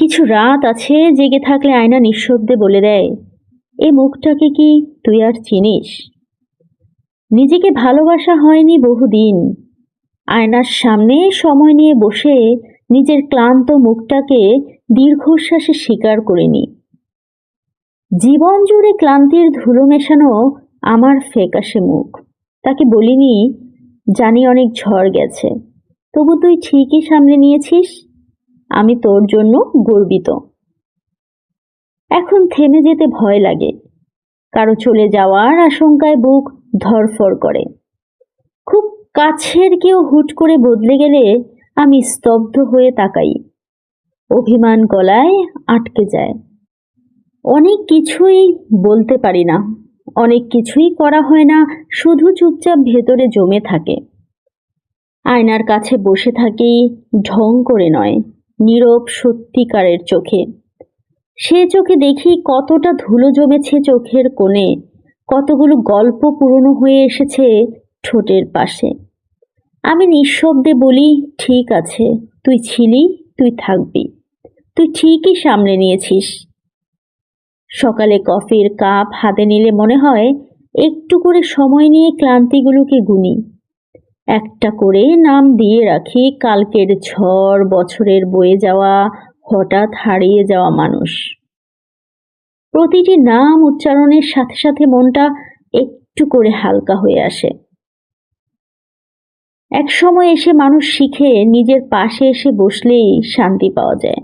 কিছু রাত আছে জেগে থাকলে আয়না নিঃশব্দে বলে দেয়, এ মুখটাকে কি তুই আর চিনিস? নিজেকে ভালোবাসা হয়নি বহুদিন। আয়নার সামনে সময় নিয়ে বসে নিজের ক্লান্ত মুখটাকে দীর্ঘশ্বাসে স্বীকার করিনি। জীবন জুড়ে ক্লান্তির ধুলো মেশানো আমার ফ্যাকাশে মুখ। তাকে বলিনি, জানি অনেক ঝড় গেছে, তবু তুই ঠিকই সামলে নিয়েছিস? আমি তোর জন্য গর্বিত। এখন থেমে যেতে ভয় লাগে। কারও চলে যাওয়ার আশঙ্কায় বুক ধরফর করে। খুব কাছের কেউ হুট করে বদলে গেলে আমি স্তব্ধ হয়ে তাকাই। অভিমান গলায় আটকে যায়। অনেক কিছুই বলতে পারি না। অনেক কিছুই করা হয় না, শুধু চুপচাপ ভেতরে জমে থাকে। আয়নার কাছে বসে থাকি ঢং করে নয়। নীরব সত্যিকারের চোখে। সে চোখে দেখি কতটা ধুলো জমেছে চোখের কোণে, কতগুলো গল্প পুরনো হয়ে এসেছে ঠোঁটের পাশে। আমি নিঃশব্দে বলি, ঠিক আছে, তুই ছিলি, তুই থাকবি। তুই ঠিকই সামলে নিয়েছিস। সকালে কফির কাপ হাতে নিলে মনে হয়, একটু করে সময় নিয়ে ক্লান্তিগুলোকে গুনি। একটা করে নাম দিয়ে রাখি, কালকের ঝড়, বছরের বয়ে যাওয়া, হঠাৎ হারিয়ে যাওয়া মানুষ। প্রতিটি নাম উচ্চারণের সাথে সাথে মনটা একটু করে হালকা হয়ে আসে। এক সময় এসে মানুষ শিখে নিজের পাশে এসে বসলেই শান্তি পাওয়া যায়।